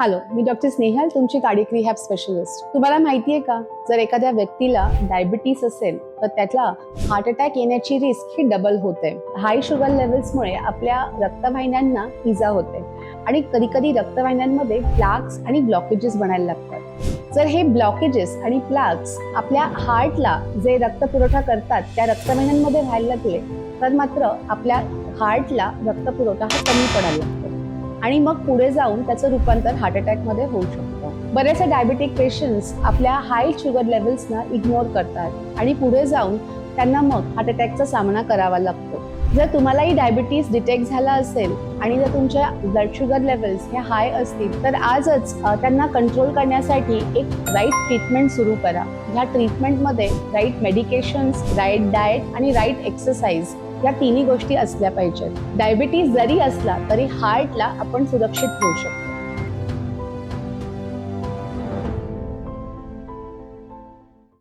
Hello मी doctor Snehal तुमची cardiac rehab specialist तुम्हाला माहिती आहे का? जर एखाद्या व्यक्तीला डायबिटीस असेल तर त्यातला हार्ट अटॅक येण्याची रिस्क ही डबल होते. हाय शुगर लेवल्समुळे आपल्या रक्तवाहिन्यांना इजा होते. आणि कधी कधी रक्तवाहिन्यांमध्ये प्लाक्स आणि ब्लॉकेजेस बनायला लागतात. जर हे ब्लॉकेजेस आणि प्लाक्स आपल्या हार्टला जे रक्तपुरवठा करतात त्या रक्तवाहिन्यांमध्ये व्हायला लागले तर मात्र आपल्या हार्टला रक्तपुरवठा हा कमी पडायला लागतो. आणि मग पुढे जाऊन त्याचं रूपांतर हार्ट अटॅकमध्ये होऊ शकतं. बऱ्याचशा डायबेटिक पेशंट्स आपल्या हाय शुगर लेवल्सना इग्नोर करतात आणि पुढे जाऊन त्यांना मग हार्ट अटॅकचा सामना करावा लागतो. जर तुम्हालाही डायबिटीस डिटेक्ट झाला असेल आणि जर तुमच्या ब्लड शुगर लेवल्स हे हाय असतील तर आजच त्यांना कंट्रोल करण्यासाठी एक राईट ट्रीटमेंट सुरू करा. ह्या ट्रीटमेंटमध्ये राईट मेडिकेशन्स राईट डाएट आणि राईट एक्सरसाइज या तिन्ही गोष्टी असल्या पाहिजेत. डायबिटीज जरी असला तरी हार्टला आपण सुरक्षित ठेवू शकतो.